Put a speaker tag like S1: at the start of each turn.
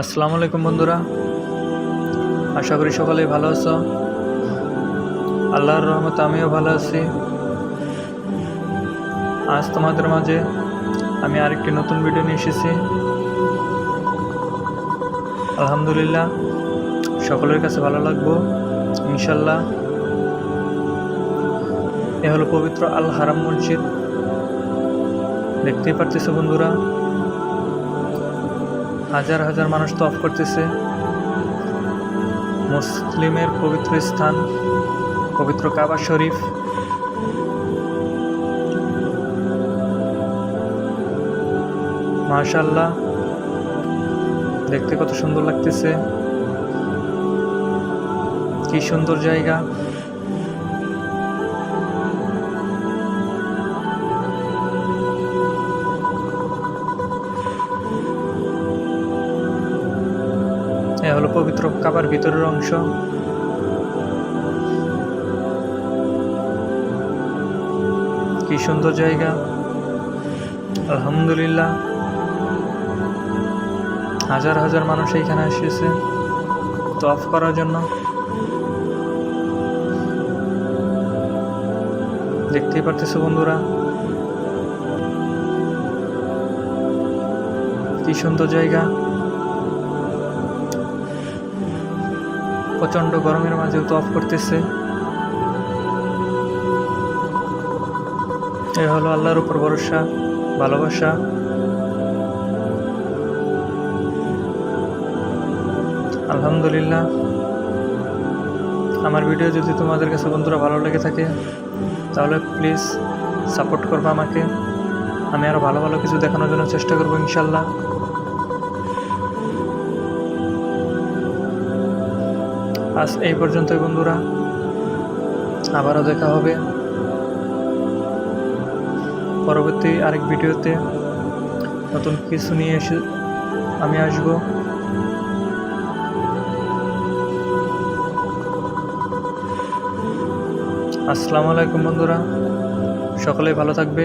S1: আসসালামু আলাইকুম বন্ধুরা। আশা করি সকলেই ভালো আছো। আল্লাহর রহমতে আমিও ভালো আছি। আজ তোমাদের মাঝে আমি আরেকটি নতুন ভিডিও নিয়ে এসেছি। আলহামদুলিল্লাহ, সকলের কাছে ভালো লাগবো ইনশাল্লাহ এ হলো পবিত্র আল হারাম মসজিদ। দেখতেই পারতেছো বন্ধুরা হাজার হাজার মানুষ তফ করতেছে। মুসলিমের পবিত্র স্থান, পবিত্র কাবা শরীফ। মাশাল্লাহ দেখতে কত সুন্দর লাগতেছে। কি সুন্দর জায়গা। এ হলো পবিত্র কাবার ভিতরের অংশ। কি সুন্দর জায়গা। আলহামদুলিল্লাহ। হাজার হাজার মানুষ এইখানে এসেছে তফ করার জন্য। দেখতেই পারতেছো বন্ধুরা। কি সুন্দর জায়গা। প্রচণ্ড গরমের মাঝেও তো অফ করতেছে। এ হলো আল্লাহর উপর ভরসা, ভালোবাসা। আলহামদুলিল্লাহ। আমার ভিডিও যদি তোমাদের কাছে বন্ধুরা ভালো লেগে থাকে, তাহলে প্লিজ সাপোর্ট করবে আমাকে। আমি আরও ভালো ভালো কিছু দেখানোর জন্য চেষ্টা করব ইনশাল্লাহ। আজ এই পর্যন্তই বন্ধুরা। আবারও দেখা হবে। পরবর্তী আরেক ভিডিওতে নতুন কিছু নিয়ে এসে আমি আসব। আসসালামু আলাইকুম বন্ধুরা। সকলেই ভালো থাকবে।